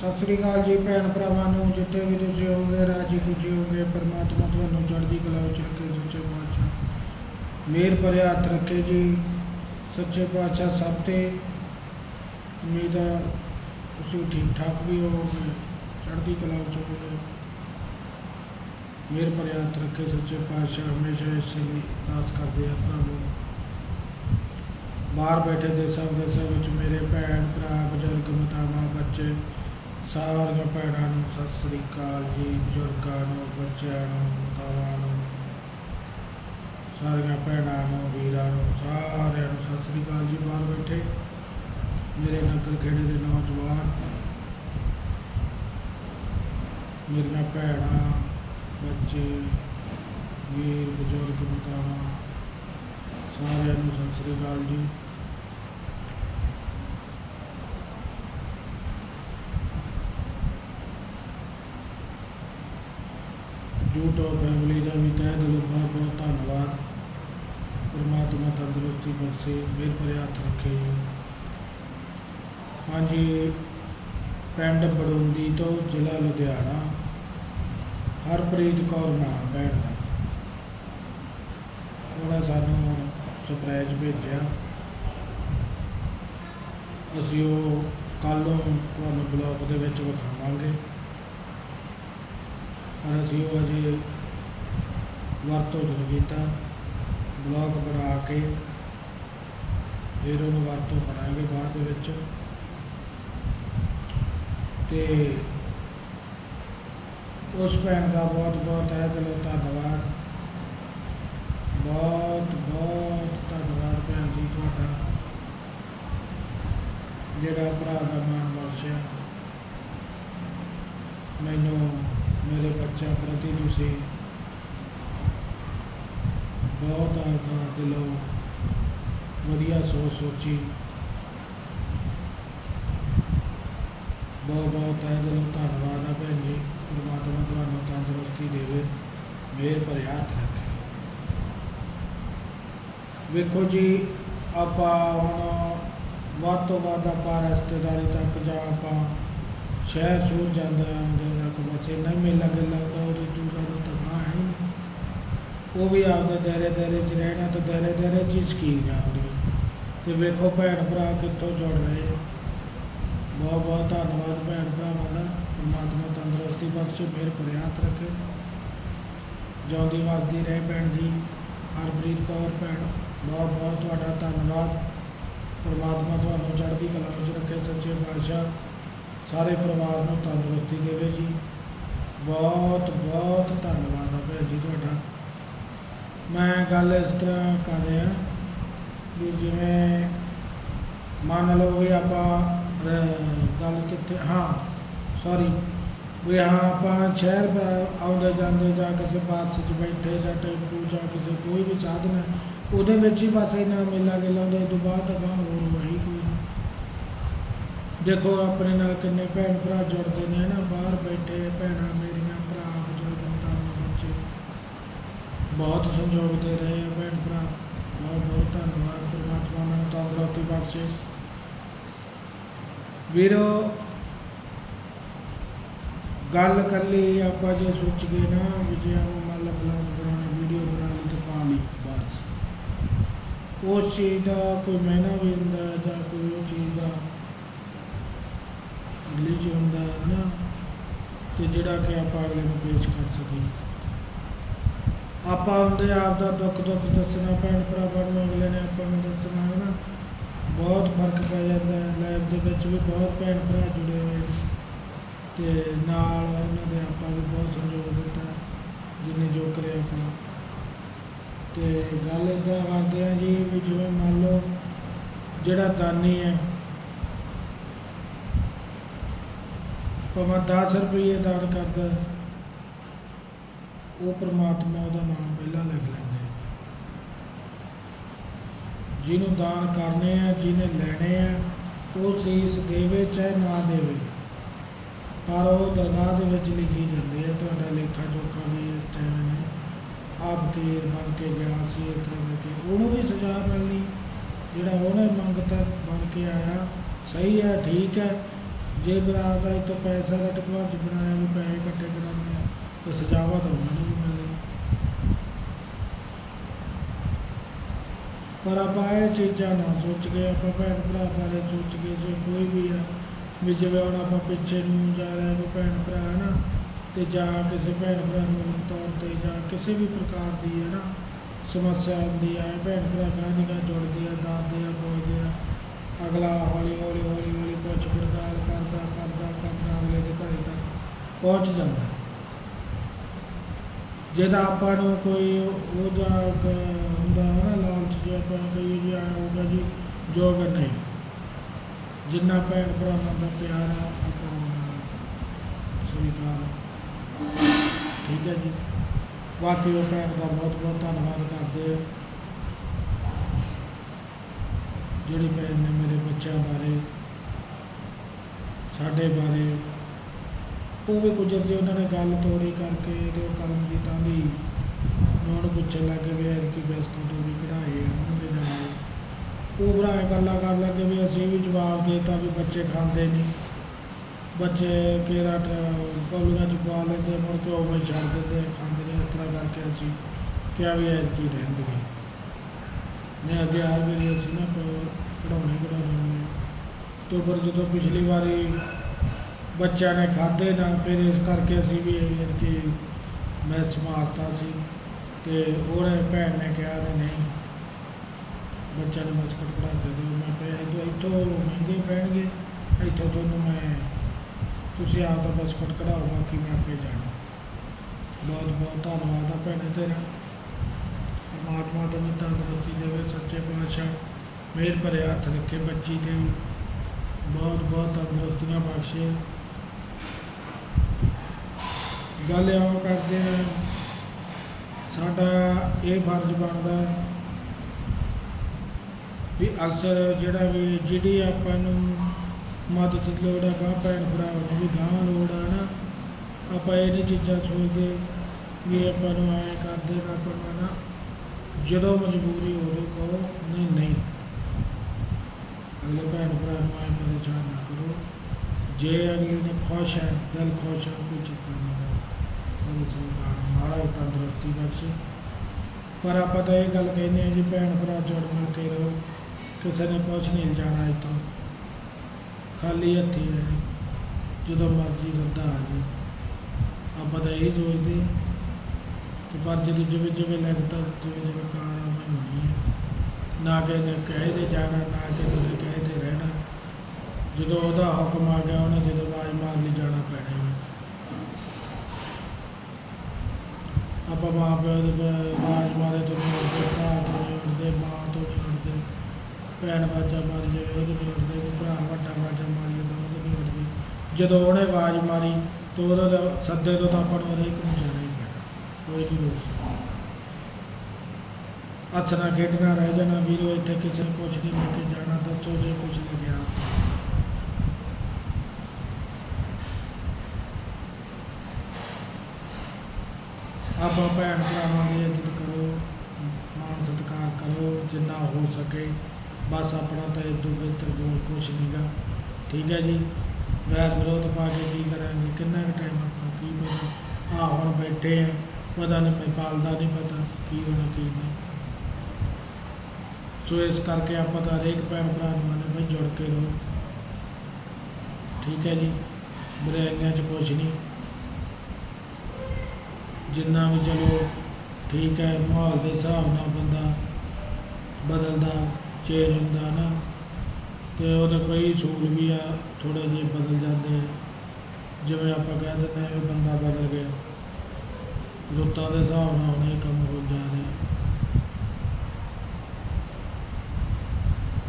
ਸਤਿ ਸ੍ਰੀ ਅਕਾਲ ਜੀ ਭੈਣ ਭਰਾਵਾਂ ਨੂੰ, ਜਿੱਥੇ ਵੀ ਤੁਸੀਂ ਹੋਗੇ ਰਾਜੀ ਖੁਸ਼ੀ ਹੋਗੇ ਪਰਮਾਤਮਾ ਤੁਹਾਨੂੰ ਚੜ੍ਹਦੀ ਕਲਾ ਵਿੱਚ ਰੱਖੇ, ਸੱਚੇ ਪਾਤਸ਼ਾਹ। ਮੇਰ ਭਰੇ ਹੱਥ ਰੱਖੇ ਜੀ, ਸੱਚੇ ਪਾਤਸ਼ਾਹ ਸਭ ਤੇ। ਉਮੀਦ ਹੈ ਤੁਸੀਂ ਠੀਕ ਠਾਕ ਵੀ ਹੋਵੋਗੇ, ਚੜ੍ਹਦੀ ਕਲਾ ਵਿੱਚ ਹੋਵੋਗੇ। ਮੇਰ ਭਰੇ ਹੱਥ ਰੱਖੇ ਸੱਚੇ ਪਾਤਸ਼ਾਹ, ਹਮੇਸ਼ਾ ਇਸੇ ਲਈ ਅਰਦਾਸ ਕਰਦੇ ਆ ਪ੍ਰਭੂ ਬਾਹਰ ਬੈਠੇ ਦੇ ਸਭ ਦੇ ਸਭ ਵਿੱਚ ਸਾਰੀਆਂ ਭੈਣਾਂ ਨੂੰ ਸਤਿ ਸ੍ਰੀ ਅਕਾਲ ਜੀ, ਬਜ਼ੁਰਗਾਂ ਨੂੰ, ਬੱਚਿਆਂ ਨੂੰ, ਮਾਤਾਵਾਂ ਨੂੰ, ਸਾਰੀਆਂ ਭੈਣਾਂ ਨੂੰ, ਵੀਰਾਂ ਨੂੰ, ਸਾਰਿਆਂ ਨੂੰ ਸਤਿ ਸ੍ਰੀ ਅਕਾਲ ਜੀ ਬਾਹਰ ਬੈਠੇ। ਮੇਰੇ ਨਗਰ ਖੇੜੇ ਦੇ ਨੌਜਵਾਨ, ਮੇਰੀਆਂ ਭੈਣਾਂ, ਬੱਚੇ, ਵੀਰ, ਬਜ਼ੁਰਗ, ਮਾਤਾਵਾਂ, ਸਾਰਿਆਂ ਨੂੰ ਸਤਿ ਸ੍ਰੀ ਅਕਾਲ ਜੀ। YouTube ਫੈਮਿਲੀ ਦਾ ਵੀ ਤਹਿ ਦਿਲੋਂ ਬਹੁਤ ਬਹੁਤ ਧੰਨਵਾਦ। ਪਰਮਾਤਮਾ ਤੰਦਰੁਸਤੀ ਬਖਸ਼ੇ, ਮਿਹਰ ਭਰੇ ਹੱਥ ਰੱਖੇ ਜੀ। ਹਾਂਜੀ, ਪਿੰਡ ਬੜੁੰਦੀ ਤੋਂ ਜ਼ਿਲ੍ਹਾ ਲੁਧਿਆਣਾ। ਹਰਪ੍ਰੀਤ ਕੌਰ ਨਾਮ ਭੈਣ ਦਾ ਉਹਨੇ ਸਾਨੂੰ ਸਰਪ੍ਰਾਈਜ਼ ਭੇਜਿਆ। ਅਸੀਂ ਉਹ ਕੱਲ੍ਹ ਨੂੰ ਤੁਹਾਨੂੰ ਬਲੌਗ ਦੇ ਵਿੱਚ ਵਿਖਾਵਾਂਗੇ। ਪਰ ਅਸੀਂ ਉਹ ਅਜੇ ਵਰਤੋਂ 'ਚ ਨਹੀਂ ਕੀਤਾ ਬਲੌਗ ਬਣਾ ਕੇ ਫਿਰ ਉਹਨੂੰ ਵਰਤੋਂ ਕਰਾਂਗੇ ਬਾਅਦ ਦੇ ਵਿੱਚ। ਤੇ ਉਸ ਭੈਣ ਦਾ ਬਹੁਤ ਬਹੁਤ ਹੈ ਦਿਲੋਂ ਧੰਨਵਾਦ। ਬਹੁਤ ਬਹੁਤ ਧੰਨਵਾਦ ਭੈਣ ਜੀ ਤੁਹਾਡਾ, ਜਿਹੜਾ ਭਰਾ ਦਾ ਮਾਣ ਬਖਸ਼ਿਆ। ਮੈਨੂੰ ਮੇਰੇ ਬੱਚਿਆਂ ਪ੍ਰਤੀ ਤੁਸੀਂ ਬਹੁਤ ਆਦਾ ਦਿਲੋਂ ਵਧੀਆ ਸੋਚ ਸੋਚੀ। ਬਹੁਤ ਬਹੁਤ ਤਹਿ ਦਿਲੋਂ ਧੰਨਵਾਦ ਆ ਭੈਣ ਜੀ। ਪਰਮਾਤਮਾ ਤੁਹਾਨੂੰ ਤੰਦਰੁਸਤੀ ਦੇਵੇ, ਮਿਹਰ ਭਰੇ ਹੱਥ ਰੱਖੇ। ਵੇਖੋ ਜੀ, ਆਪਾਂ ਹੁਣ ਵੱਧ ਤੋਂ ਵੱਧ ਆਪਾਂ ਰਿਸ਼ਤੇਦਾਰੀ ਤੱਕ ਜਾਂ ਆਪਾਂ ਸ਼ਹਿਰ ਸ਼ੂਰ ਜਾਂਦਾ ਆਉਂਦੇ ਤੱਕ ਬਸ ਇੰਨਾ ਹੀ ਮੇਲਾ ਗੱਲਾਂ ਦਾ ਉਹਦੇ ਤੋਂ ਜ਼ਿਆਦਾ ਤਾਂ ਹੈ ਹੀ ਉਹ ਵੀ ਆਪਦੇ ਦਾਇਰੇ ਦਾਇਰੇ 'ਚ ਰਹਿਣਾ ਤੇ ਦਾਇਰੇ ਦਾਇਰੇ 'ਚ ਹੀ ਸ਼ਕੀਨ ਜਾਂਦੀ ਤੇ ਵੇਖੋ ਭੈਣ ਭਰਾ ਕਿੱਥੋਂ ਜੁੜ ਰਹੇ ਆ। ਬਹੁਤ ਬਹੁਤ ਧੰਨਵਾਦ ਭੈਣ ਭਰਾਵਾਂ ਦਾ, ਪਰਮਾਤਮਾ ਤੰਦਰੁਸਤੀ ਬਖਸ਼ੇ ਮਿਹਰ ਪ੍ਰਿਆਤ ਰੱਖੇ। ਜਿਉਂਦੀ ਵਸਦੀ ਰਹੇ ਭੈਣ ਜੀ, ਹਰਪ੍ਰੀਤ ਕੌਰ ਭੈਣ, ਬਹੁਤ ਬਹੁਤ ਤੁਹਾਡਾ ਧੰਨਵਾਦ। ਪਰਮਾਤਮਾ ਤੁਹਾਨੂੰ ਚੜ੍ਹਦੀ ਕਲਾ ਵਿੱਚ ਰੱਖੇ, ਸੱਚੇ ਪਾਤਸ਼ਾਹ। ਸਾਰੇ ਪਰਿਵਾਰ ਨੂੰ ਤੰਦਰੁਸਤੀ ਦੇਵੇ ਜੀ। ਬਹੁਤ ਬਹੁਤ ਧੰਨਵਾਦ ਆ ਭੈਣ ਜੀ ਤੁਹਾਡਾ। ਮੈਂ ਗੱਲ ਇਸ ਤਰ੍ਹਾਂ ਕਰ ਰਿਹਾ ਵੀ ਜਿਵੇਂ ਮੰਨ ਲਓ ਵੀ ਆਪਾਂ ਗੱਲ ਕਿੱਥੇ, ਹਾਂ ਸੌਰੀ ਵੀ ਹਾਂ ਆਪਾਂ ਸ਼ਹਿਰ ਆਉਂਦੇ ਜਾਂਦੇ ਜਾਂ ਕਿਸੇ ਬੱਸ 'ਚ ਬੈਠੇ ਜਾਂ ਟੈਂਪੂ ਜਾਂ ਕਿਸੇ ਕੋਈ ਵੀ ਸਾਧਨ ਉਹਦੇ ਵਿੱਚ ਹੀ ਬਸ ਇੰਨਾ ਮੇਲਾ ਗੇਲਾ ਹੁੰਦਾ ਇਹ ਤੋਂ ਬਾਅਦ ਤਾਂ ਹੋਰ ਵਹੀ ਕੋਈ ਦੇਖੋ ਆਪਣੇ ਨਾਲ ਕਿੰਨੇ ਭੈਣ ਭਰਾ ਜੁੜਦੇ ਨੇ ਨਾ ਬਾਹਰ ਬੈਠੇ ਭੈਣਾਂ ਮੇਰੀਆਂ, ਭਰਾ, ਬਜ਼ੁਰਗ ਮਾਤਾਵਾਂ ਬੱਚੇ। ਬਹੁਤ ਸੰਯੋਗ ਦੇ ਰਹੇ ਆ ਭੈਣ ਭਰਾ। ਬਹੁਤ ਬਹੁਤ ਧੰਨਵਾਦ ਪਰਮਾਤਮਾ ਨੂੰ ਤੰਦਰੁਸਤੀ ਬਖਸ਼ੇ। ਵੀਰੋ, ਗੱਲ ਕਰ ਲਈ ਆਪਾਂ ਜੇ ਸੋਚ ਗਏ ਨਾ ਵੀ ਜੇ ਆਪਾਂ ਮੰਨ ਲਾ ਬਲੌਗ ਬਣਾਉਣੀ ਵੀਡੀਓ ਬਣਾ ਲਈ ਤੇ ਪਾ ਲਈ, ਬਸ। ਉਸ ਚੀਜ਼ ਦਾ ਕੋਈ ਮਹਿਨਾ ਵੀ ਹੁੰਦਾ ਜਾਂ ਕੋਈ ਉਹ ਚੀਜ਼ ਦਾ ਰਿਲੀਜ ਹੁੰਦਾ ਹੈ ਨਾ, ਤੇ ਜਿਹੜਾ ਕਿ ਆਪਾਂ ਅਗਲੇ ਨੂੰ ਪੇਸ਼ ਕਰ ਸਕੀਏ। ਆਪਾਂ ਉਹਦੇ ਆਪ ਦਾ ਦੁੱਖ ਦੁੱਖ ਦੱਸਣਾ, ਭੈਣ ਭਰਾਵਾਂ ਨੂੰ ਅਗਲੇ ਨੇ ਆਪਾਂ ਨੂੰ ਦੱਸਣਾ ਹੈ ਨਾ ਬਹੁਤ ਫ਼ਰਕ ਪੈ ਜਾਂਦਾ ਹੈ। ਲਾਈਫ ਦੇ ਵਿੱਚ ਵੀ ਬਹੁਤ ਭੈਣ ਭਰਾ ਜੁੜੇ ਹੋਏ ਨੇ। ਤੇ ਨਾਲ ਉਹਨਾਂ ਦੇ ਆਪਾਂ ਵੀ ਬਹੁਤ ਸਹਿਯੋਗ ਦਿੱਤਾ, ਜਿੰਨੇ ਜੋ ਕਰਿਆ ਆਪਾਂ। ਤੇ ਗੱਲ ਇਦਾਂ ਕਰਦੇ ਆ ਜੀ ਵੀ ਜਿਵੇਂ ਮੰਨ ਲਓ, ਜਿਹੜਾ ਦਾਨੀ ਹੈ ਭਾਵੇਂ 10 ਰੁਪਏ ਦਾਨ ਕਰਦਾ ਉਹ ਪ੍ਰਮਾਤਮਾ ਉਹਦਾ ਨਾਮ ਪਹਿਲਾਂ ਲਿਖ ਲੈਂਦਾ ਜਿਹਨੂੰ ਦਾਨ ਕਰਨੇ ਆ, ਜਿਹਨੇ ਲੈਣੇ ਆ, ਉਹ ਸੀਸ ਦੇਵੇ ਚਾਹੇ ਨਾ ਦੇਵੇ। ਪਰ ਉਹ ਦਰਗਾਹ ਦੇ ਵਿੱਚ ਲਿਖੀ ਜਾਂਦੀ ਹੈ ਤੁਹਾਡਾ ਲੇਖਾ ਜੋਖਾ ਵੀ ਇਸ ਟਾਈਮ ਨੇ। ਆਪ ਫਕੀਰ ਬਣ ਕੇ ਗਿਆ ਸੀ, ਇਸ ਤਰ੍ਹਾਂ ਕਰਕੇ ਉਹਨੂੰ ਵੀ ਸਜ਼ਾ ਮਿਲਣੀ। ਜਿਹੜਾ ਉਹਨੇ ਮੰਗਤਾ, ਬਣ ਕੇ ਆਇਆ, ਸਹੀ ਹੈ, ਠੀਕ ਹੈ। ਜੇ ਬਰਾਤ ਦਾ ਇੱਥੋਂ ਪੈਸਾ ਦਾ ਟਕਵਾ ਚ ਬਣਾਇਆ, ਵੀ ਪੈਸੇ ਇਕੱਠੇ ਕਰਾਉਂਦੇ ਆ, ਤੇ ਸਜਾਵਾ ਤਾਂ ਉਹਨਾਂ ਨੂੰ ਵੀ ਮਿਲਣੀ ਪਰ ਆਪਾਂ ਇਹ ਚੀਜ਼ਾਂ ਨਾ ਸੋਚ ਕੇ, ਆਪਾਂ ਭੈਣ ਭਰਾ ਬਾਰੇ ਸੋਚ ਕੇ ਜੇ ਕੋਈ ਵੀ ਆ, ਵੀ ਜਿਵੇਂ ਹੁਣ ਆਪਾਂ ਪਿੱਛੇ ਨੂੰ ਜਾ ਰਿਹਾ ਕੋਈ ਭੈਣ ਭਰਾ ਹੈ ਨਾ ਤੇ ਜਾਂ ਕਿਸੇ ਭੈਣ ਭਰਾ ਨੂੰ ਤੌਰ ਤੇ ਜਾਂ ਕਿਸੇ ਵੀ ਪ੍ਰਕਾਰ ਦੀ ਹੈ ਨਾ ਸਮੱਸਿਆ ਹੁੰਦੀ ਹੈ ਭੈਣ ਭਰਾ ਗਾਂਹ ਗਾਂਹ ਜੁੜਦੇ ਆ ਦਾਦੇ ਆ, ਪੁੱਛਦੇ ਆ। ਅਗਲਾ ਹੌਲੀ ਹੌਲੀ ਹੌਲੀ ਹੌਲੀ ਪੁੱਛ ਪੜਤਾਲ ਕਰਦਾ ਕਰਦਾ ਕਰਦਾ ਅਗਲੇ ਦੇ ਘਰੇ ਤੱਕ ਪਹੁੰਚ ਜਾਂਦਾ। ਜੇ ਤਾਂ ਆਪਾਂ ਨੂੰ ਕੋਈ ਉਹ ਜਾ ਹੁੰਦਾ ਹੈ ਨਾ ਲਾਲਚ ਜੇ ਆਪਾਂ ਨੂੰ ਕਹੀ ਜੀ ਆ ਹੋਗਾ ਜੀ, ਜੋਗ ਨਹੀਂ। ਜਿੰਨਾ ਭੈਣ ਭਰਾਵਾਂ ਦਾ ਪਿਆਰ ਆ, ਆਪਾਂ ਉਹਨਾਂ ਸਵੀਕਾਰ ਠੀਕ ਹੈ ਜੀ। ਬਾਕੀ ਉਹ ਭੈਣ ਦਾ ਬਹੁਤ ਬਹੁਤ ਧੰਨਵਾਦ ਕਰਦੇ ਆ ਜਿਹੜੀ ਭੈਣ ਨੇ ਮੇਰੇ ਬੱਚਿਆਂ ਬਾਰੇ, ਸਾਡੇ ਬਾਰੇ, ਉਹ ਵੀ ਕੁਝ ਗੁਜ਼ਰਦੇ ਉਹਨਾਂ ਨੇ ਗੱਲ ਤੋਰੀ ਕਰਕੇ ਤੇ ਉਹ ਕਰਮਜੀਤਾਂ ਦੀ ਉਹਨਾਂ ਨੂੰ ਉਹਨੂੰ ਪੁੱਛਣ ਲੱਗੇ ਵੀ ਐਰ ਕੀ ਬਿਸਕੁਟ ਵੀ ਕਢਾਏ ਆ, ਉਹਨਾਂ ਦੇ ਨਾਲ ਉਹ ਭਰਾ ਗੱਲਾਂ ਕਰਨ ਲੱਗੇ ਵੀ ਅਸੀਂ ਵੀ ਜਵਾਬ ਦੇਤਾ ਵੀ ਬੱਚੇ ਖਾਂਦੇ ਨਹੀਂ। ਬੱਚੇ ਕਿਹੜਾ ਕੋਲੀਆਂ ਚ ਪਾ ਲੈਂਦੇ, ਮੁੜ ਕੇ ਉਵੇਂ ਹੀ ਛੱਡ ਦਿੰਦੇ, ਖਾਂਦੇ ਨਹੀਂ, ਇਸ ਤਰ੍ਹਾਂ ਕਰਕੇ ਅਸੀਂ ਕਿਹਾ ਵੀ ਐਰ ਕੀ ਰਹਿੰਦੇ ਨੇ ਅੱਗੇ ਹਰ ਵਾਰੀ ਅਸੀਂ ਨਾ ਕ- ਕਢਾਉਣੇ ਕਢਾਉਣੇ ਹੁੰਦੇ ਤੇ ਪਰ ਜਦੋਂ ਪਿਛਲੀ ਵਾਰੀ ਬੱਚਿਆਂ ਨੇ ਖਾਧੇ ਨਾ, ਫਿਰ ਇਸ ਕਰਕੇ ਅਸੀਂ ਵੀ ਇਹ ਕਿ ਮੈਚ ਮਾਰਤਾ ਸੀ। ਤੇ ਉਹਨੇ ਭੈਣ ਨੇ ਕਿਹਾ ਕਿ ਨਹੀਂ, ਬੱਚਿਆਂ ਨੂੰ ਬਿਸਕੁਟ ਕਢਾ ਕੇ ਦਿਓ। ਮੈਂ ਕਿਹਾ ਇੱਥੋਂ ਇੱਥੋਂ ਮਹਿੰਗੇ ਪੈਣਗੇ, ਇੱਥੋਂ ਤੁਹਾਨੂੰ ਮੈਂ, ਤੁਸੀਂ ਆਪ ਦਾ ਬਿਸਕੁਟ ਕਢਾਓ, ਬਾਕੀ ਮੈਂ ਆਪੇ ਜਾਣਾ। ਬਹੁਤ ਬਹੁਤ ਧੰਨਵਾਦ ਆ ਭੈਣੇ ਤੇਰਾ। ਪਰਮਾਤਮਾ ਤੁਹਾਨੂੰ ਤੰਦਰੁਸਤੀ ਦੇਵੇ ਸੱਚੇ ਪਾਤਸ਼ਾਹ ਮੇਰ ਭਰੇ ਹੱਥ ਰੱਖੇ ਬੱਚੀ ਤੇ ਬਹੁਤ ਬਹੁਤ ਤੰਦਰੁਸਤੀਆਂ ਬਖਸ਼ੇ। ਗੱਲ ਆਉਂ ਕਰਦੇ ਹਾਂ ਸਾਡਾ ਇਹ ਫਰਜ਼ ਬਣਦਾ ਵੀ ਅਕਸਰ ਜਿਹੜਾ ਵੀ, ਜਿਹੜੀ ਆਪਾਂ ਨੂੰ ਮਦਦ ਦੀ ਲੋੜ ਆ ਗਾਂ ਭੈਣ ਭਰਾ ਨੂੰ ਵੀ ਗਾਂ ਲੋੜ ਆ ਨਾ, ਆਪਾਂ ਇਹ ਚੀਜ਼ਾਂ ਸੋਚਦੇ ਵੀ ਆਪਾਂ ਨੂੰ ਐਂ ਕਰਦੇ ਨਾ ਆਪਾਂ ਨੂੰ ਨਾ ਜਦੋਂ ਮਜਬੂਰੀ ਉਦੋਂ ਕਹੋ, ਨਹੀਂ ਨਹੀਂ। ਅਗਲੇ ਭੈਣ ਭਰਾ ਨੂੰ ਐਂ ਪਰੇਸ਼ਾਨ ਨਾ ਕਰੋ। ਜੇ ਅਗਲੇ ਨੇ ਖੁਸ਼ ਹੈ, ਦਿਲ ਖੁਸ਼ ਹੈ, ਕੋਈ ਚੱਕਰ ਨਹੀਂ ਹੈ। ਉਹਨੂੰ ਸੰਭਾਲ ਮਹਾਰਾਜ ਤੰਦਰੁਸਤੀ ਬਖਸ਼ੇ। ਪਰ ਆਪਾਂ ਤਾਂ ਇਹ ਗੱਲ ਕਹਿੰਦੇ ਹਾਂ ਜੀ, ਭੈਣ ਭਰਾ ਜੁੜ ਮਿਲ ਕੇ ਰਹੋ। ਕਿਸੇ ਨੇ ਕੁਛ ਨਹੀਂ ਜਾਣਾ ਇੱਥੋਂ ਖਾਲੀ ਹੱਥੀ ਜਦੋਂ ਮਰਜ਼ੀ ਸੱਦਾ ਆ ਜੀ। ਆਪਾਂ ਤਾਂ ਇਹੀ ਸੋਚਦੇ ਤੇ ਪਰ ਜਦੋਂ ਜਿਵੇਂ ਜਿਵੇਂ ਲੱਗਦਾ, ਜਿਵੇਂ ਜਿਵੇਂ ਕਾਰਵਾਈ ਹੋਣੀ ਹੈ ਨਾ ਕਿਸੇ ਨੇ ਕਹੇ ਦੇ ਜਾਣਾ, ਨਾ ਕਿਸੇ ਨੇ ਕਹੇ ਦੇ ਰਹਿਣਾ। ਜਦੋਂ ਉਹਦਾ ਹੁਕਮ ਆ ਗਿਆ, ਉਹਨੇ ਜਦੋਂ ਆਵਾਜ਼ ਮਾਰ ਲਈ, ਜਾਣਾ ਪੈਣਾ ਹੀ। ਆਪਾਂ ਮਾਂ ਪਿਓ ਦੇ ਆਵਾਜ਼ ਮਾਰੇ ਤੋਂ ਨਹੀਂ ਉੱਠਦੇ, ਭਰਾ ਤੋਂ ਨਹੀਂ ਉੱਠਦੇ, ਮਾਂ ਤੋਂ ਨਹੀਂ ਉੱਠਦੇ। ਭੈਣ ਵਾਜਾ ਮਾਰੀ ਜਾਵੇ ਉਹਦੇ ਨਹੀਂ ਉੱਠਦੇ ਭਰਾ ਵੱਡਾ ਵਾਜਾ ਮਾਰੀ ਜਾਂਦਾ ਉਹਦੇ ਨਹੀਂ ਉੱਠਦੇ। ਜਦੋਂ ਉਹਨੇ ਆਵਾਜ਼ ਮਾਰੀ, ਤਾਂ ਉਹਦਾ ਸੱਦੇ ਤੋਂ ਤਾਂ ਆਪਾਂ ਨੂੰ ਹਰੇਕ ਨੂੰ ਜਾਣਾ ਕੋਈ ਨਹੀਂ ਰੋਕ ਸਕਦਾ ਖੇਡਣਾ ਰਹਿ ਜਾਣਾ ਵੀਰੋ, ਇੱਥੇ ਕਿਸੇ ਨੇ ਕੁਝ ਨਹੀਂ ਲੈ ਕੇ ਜਾਣਾ, ਦੱਸੋ ਜੇ ਕੁਝ ਲੱਗਿਆ। ਆਪਾਂ ਭੈਣ ਭਰਾਵਾਂ ਦੀ ਇੱਜ਼ਤ ਕਰੋ, ਮਾਣ ਸਤਿਕਾਰ ਕਰੋ, ਜਿੰਨਾ ਹੋ ਸਕੇ। ਬਸ ਆਪਣਾ ਤਾਂ ਇਹ ਤੋਂ ਬਿਹਤਰ ਹੋਰ ਕੁਛ ਨਹੀਂਗਾ। ਠੀਕ ਹੈ ਜੀ? ਵੈਰ ਵਿਰੋਧ ਪਾ ਕੇ ਕੀ ਕਰਾਂਗੇ? ਕਿੰਨਾ ਕੁ ਟਾਈਮ ਆਪਾਂ ਕੀ ਪਤਾ? ਆ ਹੁਣ ਬੈਠੇ ਆ। ਪਤਾ ਨਹੀਂ ਮੈਂ ਪਾਲਦਾ ਨਹੀਂ ਪਤਾ ਕੀ ਹੋਣਾ, ਕੀ ਨਹੀਂ। ਸੋ ਇਸ ਕਰਕੇ ਆਪਾਂ ਤਾਂ ਹਰੇਕ ਭੈਣ ਭਰਾ ਨੂੰ ਆਨੇ ਬਈ ਜੁੜ ਕੇ ਰਹੋ। ਠੀਕ ਹੈ ਜੀ, ਬੁਰਾਈਆਂ 'ਚ ਕੁਛ ਨਹੀਂ। ਜਿੰਨਾ ਵੀ ਚਲੋ ਠੀਕ ਹੈ, ਮਾਹੌਲ ਦੇ ਹਿਸਾਬ ਨਾਲ ਬੰਦਾ ਬਦਲਦਾ ਚੇਂਜ ਹੁੰਦਾ ਨਾ, ਤੇ ਉਹਦਾ ਕੋਈ ਸੂਲ ਵੀ ਆ ਥੋੜੇ ਜਿਹੇ ਬਦਲ ਜਾਂਦੇ ਜਿਵੇਂ ਆਪਾਂ ਕਹਿ ਦਿੰਦੇ ਵੀ ਬੰਦਾ ਬਦਲ ਗਿਆ। ਰੁੱਤਾਂ ਦੇ ਹਿਸਾਬ ਨਾਲ ਹੁਣ ਇਹ ਕੰਮ ਹੋ ਜਾ ਰਿਹਾ।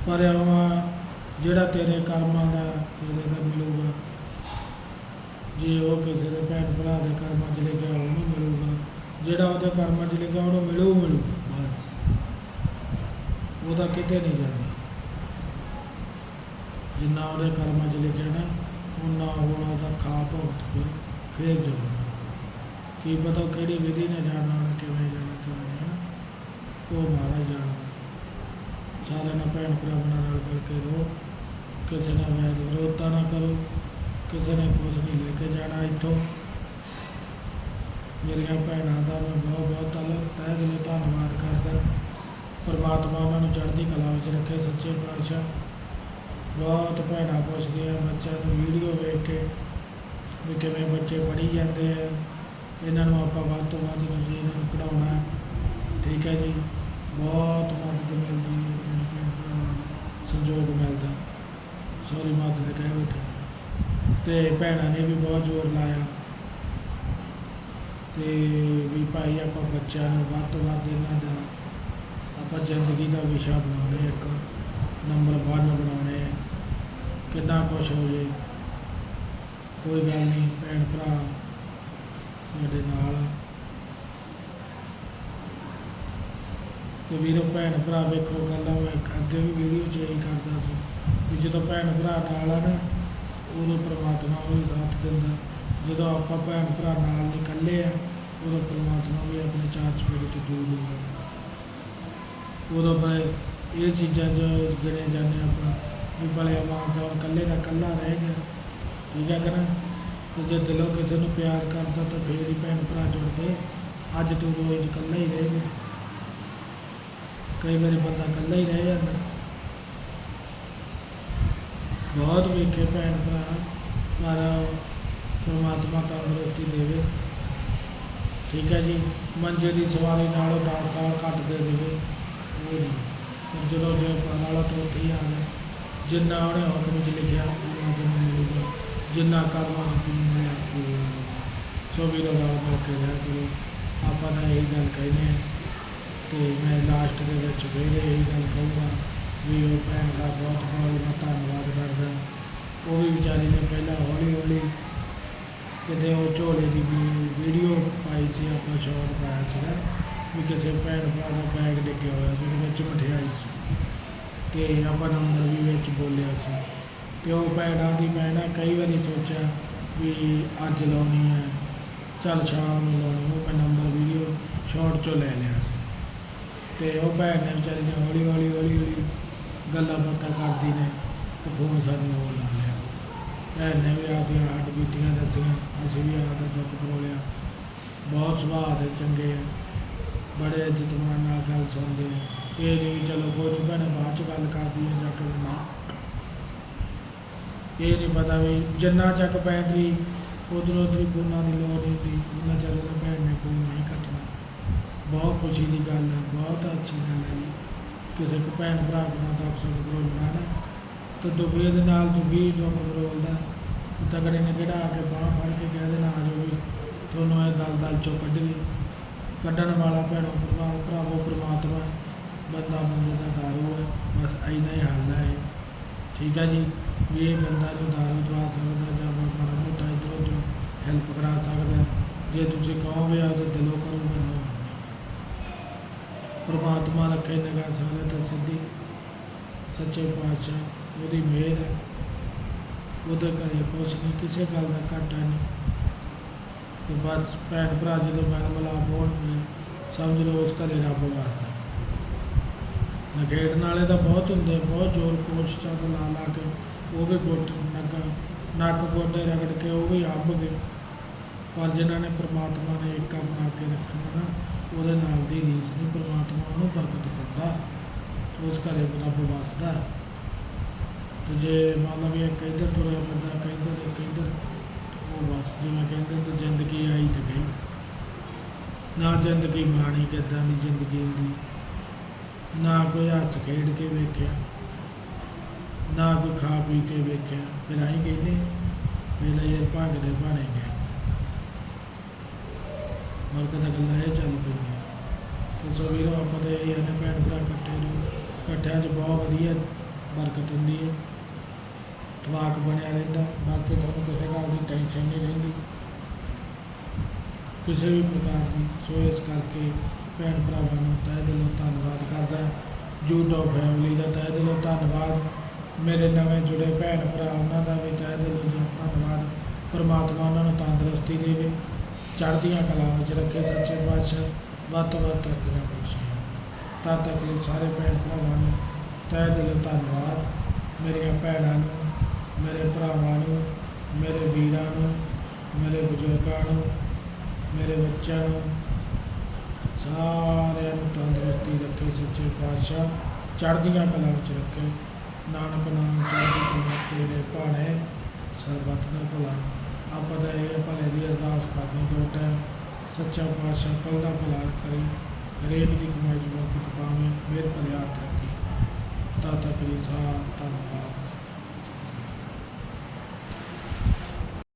ਪਰ ਉਹ ਜਿਹੜਾ ਤੇਰੇ ਕਰਮਾਂ ਦਾ, ਤੇਰੇ ਦਾ ਮਿਲੂਗਾ। ਜੇ ਉਹ ਕਿਸੇ ਦੇ ਭੈਣ ਭਰਾ ਦੇ ਕਰਮਾਂ 'ਚ ਲਿਖਿਆ ਉਹਨੂੰ ਮਿਲੂਗਾ। ਜਿਹੜਾ ਉਹਦੇ ਕਰਮਾਂ 'ਚ ਲਿਖਿਆ, ਉਹਨੂੰ ਮਿਲੂ ਮਿਲੂ, ਬਸ। ਉਹਦਾ ਕਿਤੇ ਨਹੀਂ ਜਾਂਦਾ। ਜਿੰਨਾ ਉਹਦੇ ਕਰਮਾਂ 'ਚ ਲਿਖਿਆ ਨਾ ਉਹਨਾਂ ਉਹ ਉਹਦਾ ਖਾ ਭੁਗਤ ਕੇ ਫੇਰ ਜਾਊਗਾ। ਕੀ ਪਤਾ ਉਹ ਕਿਹੜੀ ਵਿਧੀ ਨਾਲ ਜਾਣਾ ਉਹਨੇ ਕਿਵੇਂ ਜਾਣਾ ਕਿਵੇਂ ਨਹੀਂ ਨਾ ਉਹ ਮਹਾਰਾਜ ਜਾਣਦਾ। ਸਾਰਿਆਂ ਨਾਲ ਭੈਣ ਭਰਾਵਾਂ ਨਾਲ ਰਲ ਮਿਲ ਕੇ ਰਹੋ। ਕਿਸੇ ਨਾਲ ਵੈਰ ਵਿਰੋਧਤਾ ਨਾ ਕਰੋ। ਕਿਸੇ ਨੇ ਕੁਛ ਨਹੀਂ ਲੈ ਕੇ ਜਾਣਾ ਇੱਥੋਂ। ਮੇਰੀਆਂ ਭੈਣਾਂ ਦਾ ਮੈਂ ਬਹੁਤ ਬਹੁਤ ਤਲ, ਤਹਿ ਦਿਲੋਂ ਧੰਨਵਾਦ ਕਰਦਾ। ਪਰਮਾਤਮਾ ਉਹਨਾਂ ਨੂੰ ਚੜ੍ਹਦੀ ਕਲਾ ਵਿੱਚ ਰੱਖੇ, ਸੱਚੇ ਪਾਤਸ਼ਾਹ। ਬਹੁਤ ਭੈਣਾਂ ਪੁੱਛਦੀਆਂ ਬੱਚਿਆਂ ਨੂੰ, ਵੀਡੀਓ ਵੇਖ ਕੇ ਵੀ ਕਿਵੇਂ ਬੱਚੇ ਪੜ੍ਹੀ ਜਾਂਦੇ ਆ। ਇਹਨਾਂ ਨੂੰ ਆਪਾਂ ਵੱਧ ਤੋਂ ਵੱਧ ਤੁਸੀਂ ਇਹਨਾਂ ਨੂੰ ਪੜ੍ਹਾਉਣਾ ਠੀਕ ਹੈ ਜੀ। ਬਹੁਤ ਮਦਦ ਮਿਲਦੀ ਹੈ ਭੈਣ ਭੈਣ ਭਰਾਵਾਂ ਦਾ ਸੰਯੋਗ ਮਿਲਦਾ। ਸੌਰੀ ਮਦਦ ਕਹਿ ਬੈਠਾ ਤੇ ਭੈਣਾਂ ਨੇ ਵੀ ਬਹੁਤ ਜ਼ੋਰ ਲਾਇਆ। ਤੇ ਵੀ ਭਾਈ ਆਪਾਂ ਬੱਚਿਆਂ ਨੂੰ ਵੱਧ ਤੋਂ ਵੱਧ ਇਹਨਾਂ ਦਾ ਆਪਾਂ ਜ਼ਿੰਦਗੀ ਦਾ ਵਿਸ਼ਾ ਬਣਾਉਣੇ ਇੱਕ। ਨੰਬਰ 1 ਬਣਾਉਣੇ ਆ। ਕਿੰਨਾ ਕੁਛ ਹੋ ਜੇ। ਕੋਈ ਗੱਲ ਨਹੀਂ, ਭੈਣ ਭਰਾ। ਤੁਹਾਡੇ ਨਾਲ। ਆ। ਤੇ ਵੀਰੋ, ਭੈਣ ਭਰਾ ਵੇਖੋ, ਗੱਲਾਂ ਮੈਂ ਅੱਗੇ ਵੀ ਵੀਡੀਓ 'ਚ ਇਹੀ ਕਰਦਾ ਸੀ ਵੀ ਜਦੋਂ ਭੈਣ ਭਰਾ ਨਾਲ ਆ ਨਾ, ਉਦੋਂ ਪ੍ਰਮਾਤਮਾ ਵੀ ਸਾਥ ਦਿੰਦਾ। ਜਦੋਂ ਆਪਾਂ ਭੈਣ ਭਰਾ ਨਾਲ ਨਹੀਂ ਇਕੱਲੇ ਆ, ਉਦੋਂ ਪ੍ਰਮਾਤਮਾ ਵੀ ਆਪਣੇ ਚਾਰ ਚਪੇਰੇ ਤੋਂ ਦੂਰ ਹੁੰਦਾ ਉਦੋਂ ਫਿਰ ਇਹ ਚੀਜ਼ਾਂ 'ਚ ਗਿਣੇ ਜਾਂਦੇ ਆਪਾਂ, ਵੀ ਭਲੇ ਮਾਨਸਾ ਸਾਹਿਬ ਇਕੱਲੇ ਦਾ ਇਕੱਲਾ ਰਹਿ ਗਿਆ। ਠੀਕ ਹੈ ਕਿ ਨਾ? ਤੇ ਜੇ ਦਿਲੋਂ ਕਿਸੇ ਨੂੰ ਪਿਆਰ ਕਰਦਾ ਤਾਂ ਫੇਰ ਹੀ ਭੈਣ ਭਰਾ ਜੁੜਦੇ। ਅੱਜ ਤੂੰ ਰੋਜ਼ ਇਕੱਲਾ ਹੀ ਰਹਿ ਕਈ ਵਾਰੀ ਬੰਦਾ ਇਕੱਲਾ ਹੀ ਰਹਿ ਜਾਂਦਾ। ਬਹੁਤ ਵੇਖੇ ਭੈਣ ਭਰਾ ਪਰ ਪਰਮਾਤਮਾ ਤੰਦਰੁਸਤੀ ਦੇਵੇ। ਠੀਕ ਹੈ ਜੀ, ਮੰਜੇ ਦੀ ਸਵਾਰੀ ਨਾਲੋਂ 10 ਸਾਲ ਘੱਟ ਦੇ ਦੇਵੇ। ਉਹ ਨਹੀਂ। ਪਰ ਜਦੋਂ ਜੇ ਨਾਲਾ ਤੋਂ ਉੱਥੇ ਆ ਗਿਆ ਜਿੰਨਾ ਉਹਨੇ ਹੁਕਮ 'ਚ ਲਿਖਿਆ, ਉਹਨਾਂ ਨੂੰ ਮਿਲੂਗਾ ਜਿੰਨਾ ਕਰਮਾਂ ਨੂੰ ਮਿਲਿਆ ਉਹ ਮਿਲੂਗਾ। ਸੋ ਵੀਰੋ ਨਾਲ ਮਿਲ ਕੇ ਰਹਿ ਕਰੋ। ਆਪਾਂ ਤਾਂ ਇਹੀ ਗੱਲ ਕਹਿੰਦੇ ਹਾਂ ਤੇ ਮੈਂ ਲਾਸਟ ਦੇ ਵਿੱਚ ਫਿਰ ਇਹੀ ਗੱਲ ਕਹੂੰਗਾ ਵੀ ਉਹ ਭੈਣ ਦਾ ਬਹੁਤ ਬਹੁਤ ਮੈਂ ਧੰਨਵਾਦ ਕਰਦਾ। ਉਹ ਵੀ ਵਿਚਾਰੀ ਨੇ ਪਹਿਲਾਂ ਹੌਲੀ ਹੌਲੀ ਕਿਤੇ ਉਹ ਝੋਲੇ ਦੀ ਵੀ ਵੀਡੀਓ ਪਾਈ ਸੀ, ਆਪਾਂ ਸ਼ਾਰਟ ਪਾਇਆ ਸੀਗਾ ਵੀ ਕਿਸੇ ਭੈਣ ਭਰਾ ਦਾ ਬੈਗ ਡਿੱਗਿਆ ਹੋਇਆ ਸੀ, ਉਹਦੇ ਵਿੱਚ ਮਠਿਆਈ ਸੀ। ਤੇ ਆਪਾਂ ਨੰਬਰ ਵੀ ਵਿੱਚ ਬੋਲਿਆ ਸੀ। ਤੇ ਉਹ ਭੈਣਾਂ ਦੀ ਮੈਂ ਨਾ ਕਈ ਵਾਰੀ ਸੋਚਿਆ ਵੀ ਅੱਜ ਲਾਉਣੀ ਹੈ, ਚੱਲ ਸ਼ਾਮ ਨੂੰ ਲਾਉਣੀ ਉਹ ਮੈਂ ਨੰਬਰ ਵੀਡੀਓ ਸ਼ਾਰਟ ਚੋਂ ਲੈ ਲਿਆ ਸੀ। ਤੇ ਉਹ ਭੈਣ ਨੇ ਵਿਚਾਰੀ ਨੇ ਹੌਲੀ ਹੌਲੀ ਹੌਲੀ ਹੌਲੀ ਗੱਲਾਂ ਬਾਤਾਂ ਕਰਦੀ ਨੇ ਤੇ ਫੋਨ ਸਾਨੂੰ ਉਹ ਲਾ ਲਿਆ। ਭੈਣ ਨੇ ਵੀ ਆਪਦੀਆਂ ਹੱਡ ਬੀਤੀਆਂ ਦੱਸੀਆਂ, ਅਸੀਂ ਵੀ ਆਪਦਾ ਦੁੱਖ ਫਰੋਲਿਆ ਬਹੁਤ ਸੁਭਾਅ ਦੇ ਚੰਗੇ ਆ, ਬੜੇ ਇੱਜ਼ਤ ਮਾਣ ਨਾਲ ਗੱਲ ਸੁਣਦੇ ਆ। ਇਹ ਨਹੀਂ ਵੀ ਚਲੋ ਕੋਈ ਨਹੀਂ ਭੈਣੇ ਬਾਅਦ ਚ ਗੱਲ ਕਰਦੀ ਹੈ ਜਾਂ ਕਿਵੇਂ ਨਾ। ਇਹ ਨਹੀਂ ਪਤਾ ਵੀ ਜਿੰਨਾ ਚੱਕ ਬੈਟਰੀ ਉਧਰੋਂ ਉਧਰ ਫੋਨਾਂ ਦੀ ਲੋੜ ਨਹੀਂ ਹੁੰਦੀ, ਉਹਨਾਂ ਚਿਰ ਉਹਨਾਂ ਭੈਣ ਨੇ ਫੋਨ ਨਹੀਂ ਕੱਟਣਾ। ਬਹੁਤ ਖੁਸ਼ੀ ਦੀ ਗੱਲ ਹੈ ਬਹੁਤ ਅੱਛੀ ਗੱਲ ਹੈ ਜੀ। ਕਿਸੇ ਕੋ ਭੈਣ ਭਰਾ ਬਿਨਾਂ ਦੁੱਖ ਸੁੱਖ ਫਰੋਲਣਾ ਨਾ, ਤੇ ਦੁਖੀ ਦੇ ਨਾਲ ਦੁਖੀ ਦੁੱਖ ਫਰੋਲਦਾ ਤਗੜੇ ਨੇ ਕਿਹੜਾ ਆ ਕੇ ਬਾਹ ਫੜ ਕੇ ਕਹਿ ਦੇਣਾ, ਆ ਜਾਓ ਵੀ ਤੁਹਾਨੂੰ ਇਹ ਦਲ ਦਲ ਚੋਂ ਕੱਢ ਕੱਢੀਏ ਕੱਢਣ ਵਾਲਾ ਭੈਣੋ ਪਰਿਵਾਰ ਭਰਾਵੋ ਪ੍ਰਮਾਤਮਾ, ਬੰਦਾ ਬੰਦੇ ਦਾ ਦਾਰੂ ਹੈ ਬਸ ਇੰਨਾ ਹੀ ਹੱਲ ਹੈ ਇਹ। ਠੀਕ ਹੈ ਜੀ? ਵੀ ਇਹ ਬੰਦਾ ਨੂੰ ਦਾਰੂ ਦਵਾ ਸਕਦਾ ਜਾਂ ਮਾੜਾ ਮੋਟਾ ਇੱਧਰ ਉੱਧਰ ਹੈਲਪ ਕਰਾ ਸਕਦਾ ਜੇ ਤੁਸੀਂ ਕਹੋਗੇ ਆਪਦੇ ਦਿਲੋਂ ਕਰੋਗੇ, ਨਾ। ਪ੍ਰਮਾਤਮਾ ਰੱਖੇ ਨਿਗਾਹ ਸਾਰੇ ਤੇ ਸਿੱਧੀ, ਸੱਚੇ ਪਾਤਸ਼ਾਹ, ਉਹਦੀ ਮਿਹਰ ਹੈ। ਉਹਦੇ ਘਰੇ ਕੁਛ ਨਹੀਂ, ਕਿਸੇ ਗੱਲ ਦਾ ਘਾਟਾ ਨਹੀਂ। ਤੇ ਬਸ ਭੈਣ ਭਰਾ ਜਦੋਂ ਮਨ ਮਿਲਾਪ ਹੋਣਗੇ, ਸਮਝ ਲਓ ਉਸ ਘਰੇ ਰੱਬ ਵਸਦਾ ਨਗੇੜਨ ਵਾਲੇ ਤਾਂ ਬਹੁਤ ਹੁੰਦੇ ਬਹੁਤ ਜ਼ੋਰ ਕੋਸ਼ਿਸ਼ਾਂ ਤੋਂ ਲਾ ਲਾ ਕੇ ਉਹ ਵੀ ਗੁੱਟ ਨੱਕ ਨੱਕ ਗੋਡੇ ਰਗੜ ਕੇ ਉਹ ਵੀ ਅੰਬ ਗਏ। ਪਰ ਜਿਨ੍ਹਾਂ ਨੇ ਪ੍ਰਮਾਤਮਾ ਨੇ ਏਕਾ ਬਣਾ ਕੇ ਰੱਖਣਾ ਨਾ, ਉਹਦੇ ਨਾਲ ਦੀ ਰੀਸ ਨਹੀਂ, ਪ੍ਰਮਾਤਮਾ ਉਹਨੂੰ ਬਰਕਤ ਪਾਉਂਦਾ। ਉਸ ਘਰੇ ਰੱਬ ਵਸਦਾ। ਤੇ ਜੇ ਮੰਨ ਲਓ ਵੀ ਇੱਕ ਇੱਧਰ ਤੁਰਿਆ ਫਿਰਦਾ, ਇੱਕ ਇੱਧਰ, ਇੱਕ ਉਹ ਬਸ ਜਿਵੇਂ ਕਹਿੰਦੇ ਤੇ ਜ਼ਿੰਦਗੀ ਆਈ ਤੇ ਗਈ। ਨਾ ਜ਼ਿੰਦਗੀ ਮਾਣੀ ਕਿੱਦਾਂ ਦੀ ਜ਼ਿੰਦਗੀ ਹੁੰਦੀ। ਨਾ ਕੋਈ ਹੱਥ ਖੇਡ ਕੇ ਵੇਖਿਆ। ਨਾ ਕੋਈ ਖਾ ਪੀ ਕੇ ਵੇਖਿਆ। ਫਿਰ ਆਈ ਕਹਿੰਦੇ ਮੇਰਾ ਯਾਰ ਭੰਗ ਦੇ ਭਾਣੇ ਗਿਆ ਮਰਕ ਦਾ ਗੱਲਾਂ ਇਹ ਚੱਲ ਪਈਆਂ। ਤੇ ਸੋ ਵੀਰੋ ਆਪਾਂ ਤੇ ਇਹ ਨੇ ਭੈਣ ਭਰਾ ਇਕੱਠੇ ਨੂੰ ਇਕੱਠਿਆਂ 'ਚ ਬਹੁਤ ਵਧੀਆ ਬਰਕਤ ਹੁੰਦੀ ਹੈ। ਤਵਾਕ ਬਣਿਆ ਰਹਿੰਦਾ। ਬਾਕੀ ਤੁਹਾਨੂੰ ਕਿਸੇ ਗੱਲ ਦੀ ਟੈਨਸ਼ਨ ਨਹੀਂ ਰਹਿੰਦੀ। ਕਿਸੇ ਵੀ ਪ੍ਰਕਾਰ ਦੀ। ਸੋ ਇਸ ਕਰਕੇ ਭੈਣ ਭਰਾਵਾਂ ਨੂੰ ਤਹਿ ਦਿਲੋਂ ਧੰਨਵਾਦ ਕਰਦਾ। ਜੂਟ YouTube ਫੈਮਿਲੀ ਦਾ ਤਹਿ ਦਿਲੋਂ ਧੰਨਵਾਦ। ਮੇਰੇ ਨਵੇਂ ਜੁੜੇ ਭੈਣ ਭਰਾ, ਉਹਨਾਂ ਦਾ ਵੀ ਤਹਿ ਦਿਲੋਂ ਜੀ ਧੰਨਵਾਦ। ਪਰਮਾਤਮਾ ਉਹਨਾਂ ਨੂੰ ਤੰਦਰੁਸਤੀ ਦੇਵੇ। ਚੜ੍ਹਦੀਆਂ ਕਲਾ ਵਿੱਚ ਰੱਖੇ ਸੱਚੇ ਪਾਤਸ਼ਾਹ, ਵੱਧ ਤੋਂ ਵੱਧ ਤਰੱਕੀਆਂ ਬਖਸ਼ੇ। ਤਦ ਤੱਕ ਲਈ ਸਾਰੇ ਭੈਣ ਭਰਾਵਾਂ ਨੂੰ ਤਹਿ ਦਿਲੋਂ ਧੰਨਵਾਦ। ਮੇਰੀਆਂ ਭੈਣਾਂ ਨੂੰ, ਮੇਰੇ ਭਰਾਵਾਂ ਨੂੰ, ਮੇਰੇ ਵੀਰਾਂ ਨੂੰ, ਮੇਰੇ ਬਜ਼ੁਰਗਾਂ ਨੂੰ, ਮੇਰੇ ਬੱਚਿਆਂ ਨੂੰ ਸਾਰਿਆਂ ਨੂੰ ਤੰਦਰੁਸਤੀ ਰੱਖੇ ਸੱਚੇ ਪਾਤਸ਼ਾਹ। ਚੜ੍ਹਦੀਆਂ ਕਲਾ ਵਿੱਚ ਰੱਖੇ। ਨਾਨਕ ਨਾਮ ਚੜ੍ਹਦੀ ਕਲਾ, ਤੇਰੇ ਭਾਣੇ ਸਰਬੱਤ ਦਾ ਭਲਾ। ਆਪਾਂ ਦਾ ਇਹ ਭਲੇ ਦੀ ਅਰਦਾਸ ਕਰਦੇ ਦੋ ਟਾਈਮ ਸੱਚਾ ਪਾਤਸ਼ਾਹ ਕੱਲ ਦਾ ਭਲਾ ਕਰੀ, ਹਰੇਕ ਦੀ ਕਮਾਈ ਚ ਬਰਕਤ ਪਾਵੇ, ਮਿਹਰ ਭਰਿਆ ਹੱਥ ਰੱਖੀ। ਤਾਤਾ ਕਰੀ ਸਾਹ ਧੰਨਵਾਦ।